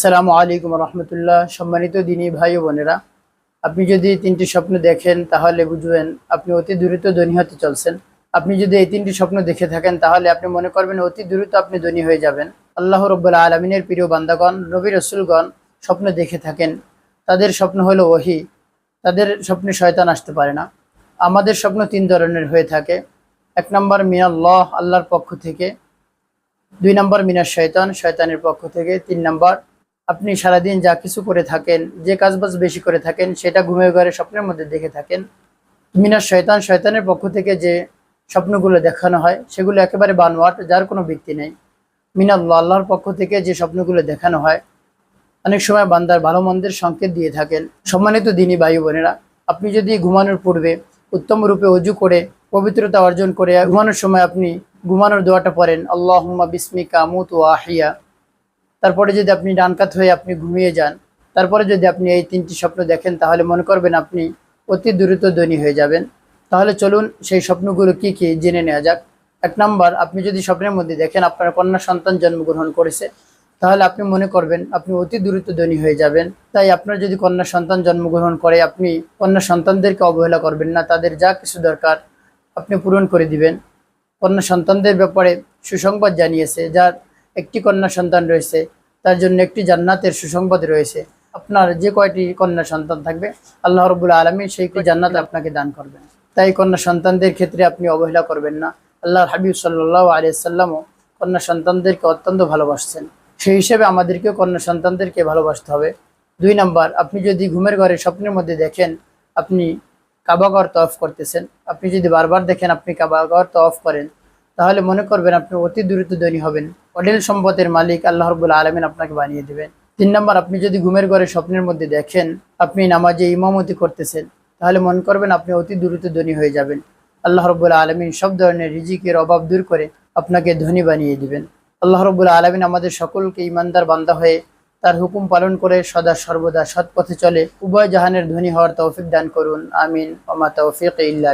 আসসালামু আলাইকুম রহমতুল্লাহ। সম্মানিত দিনী ভাই ও বোনেরা, আপনি যদি তিনটি স্বপ্ন দেখেন, তাহলে বুঝবেন আপনি অতি দ্রুত ধনী হতে চলছেন। আপনি যদি এই তিনটি স্বপ্ন দেখে থাকেন, তাহলে আপনি মনে করবেন অতি দ্রুত আপনি ধনী হয়ে যাবেন। আল্লাহ রব্বুল্লা আলমিনের প্রিয় বান্দাগণ, নবী রসুলগণ স্বপ্ন দেখে থাকেন। তাদের স্বপ্ন হলো ওহি। তাদের স্বপ্নে শয়তান আসতে পারে না। আমাদের স্বপ্ন তিন ধরনের হয়ে থাকে। এক নম্বর মিনাল্লাহ আল্লাহর পক্ষ থেকে। দুই নম্বর মিনার শয়তান, শয়তানের পক্ষ থেকে। তিন নম্বর আপনি সারাদিন যা কিছু করে থাকেন, যে কাজবাজ বেশি করে থাকেন, সেটা ঘুমিয়ে ঘরে স্বপ্নের মধ্যে দেখে থাকেন। মিনার শয়তান শয়তানের পক্ষ থেকে যে স্বপ্নগুলো দেখানো হয়, সেগুলো একেবারে বানোয়াট, যার কোনো ভিত্তি নেই। মিনাল্লাহ আল্লাহর পক্ষ থেকে যে স্বপ্নগুলো দেখানো হয়, অনেক সময় বান্দার ভালো মন্দের সংকেত দিয়ে থাকেন। সম্মানিত দিনী ভাই বোনেরা, আপনি যদি ঘুমানোর পূর্বে উত্তম রূপে অজু করে পবিত্রতা অর্জন করে, ঘুমানোর সময় আপনি ঘুমানোর দোয়াটা পড়েন আল্লাহ বিসমিকা মুত আহিয়া তারপরে যদি আপনি ডানকাত হয়ে আপনি ঘুমিয়ে যান, তারপরে যদি আপনি এই তিনটি স্বপ্ন দেখেন, তাহলে মনে করবেন আপনি অতি দ্রুত ধনী হয়ে যাবেন। তাহলে চলুন সেই স্বপ্নগুলো কি কি জেনে নেওয়া যাক। এক নাম্বার, আপনি যদি স্বপ্নের মধ্যে দেখেন আপনার কন্যা সন্তান জন্মগ্রহণ করেছে, তাহলে আপনি মনে করবেন আপনি অতি দ্রুত ধনী হয়ে যাবেন। তাই আপনার যদি কন্যা সন্তান জন্মগ্রহণ করে, আপনি কন্যা সন্তানদেরকে অবহেলা করবেন না, তাদের যা কিছু দরকার আপনি পূরণ করে দিবেন। কন্যা সন্তানদের ব্যাপারে সুসংবাদ জানিয়েছে, যার একটি কন্যা সন্তান রয়েছে, তার জন্য একটি জান্নাতের সুসংবাদ রয়েছে। আপনার যে কয়টি কন্যা সন্তান থাকবে, আল্লাহ রবুল্লা আলমী সেই জান্নাত আপনাকে দান করবেন। তাই কন্যা সন্তানদের ক্ষেত্রে আপনি অবহেলা করবেন না। আল্লাহর হাবিব সাল্লাহ আলিয়াল্লামও কন্যা সন্তানদেরকে অত্যন্ত ভালোবাসছেন। সেই হিসেবে আমাদেরকেও কন্যা সন্তানদেরকে ভালোবাসতে হবে। দুই নাম্বার, আপনি যদি ঘুমের ঘরে স্বপ্নের মধ্যে দেখেন, আপনি কাবাগর তফ করতেছেন, আপনি যদি বারবার দেখেন আপনি কাবাগর তফ করেন, তাহলে মনে করবেন আপনি অতি দ্রুত ধনী হবেন। অডেল সম্পদের মালিক আল্লাহ রবুল্লা আলমিন আপনাকে বানিয়ে দেবেন। তিন নম্বর, আপনি যদি ঘুমের ঘরে স্বপ্নের মধ্যে দেখেন, আপনি নামাজে ইমামতি করতেছেন, তাহলে মনে করবেন আপনি অতি দ্রুত ধনী হয়ে যাবেন। আল্লাহ রবুল্লা আলমিন সব ধরনের রিজিকের অভাব দূর করে আপনাকে ধনী বানিয়ে দিবেন। আল্লাহ রবুল্লা আলমিন আমাদের সকলকে ইমানদার বান্দা হয়ে তার হুকুম পালন করে সদা সর্বদা সৎ পথে চলে। উভয় জাহানের ধনী হওয়ার তৌফিক দান করুন। আমিন। ওমা তৌফিক ইল্লা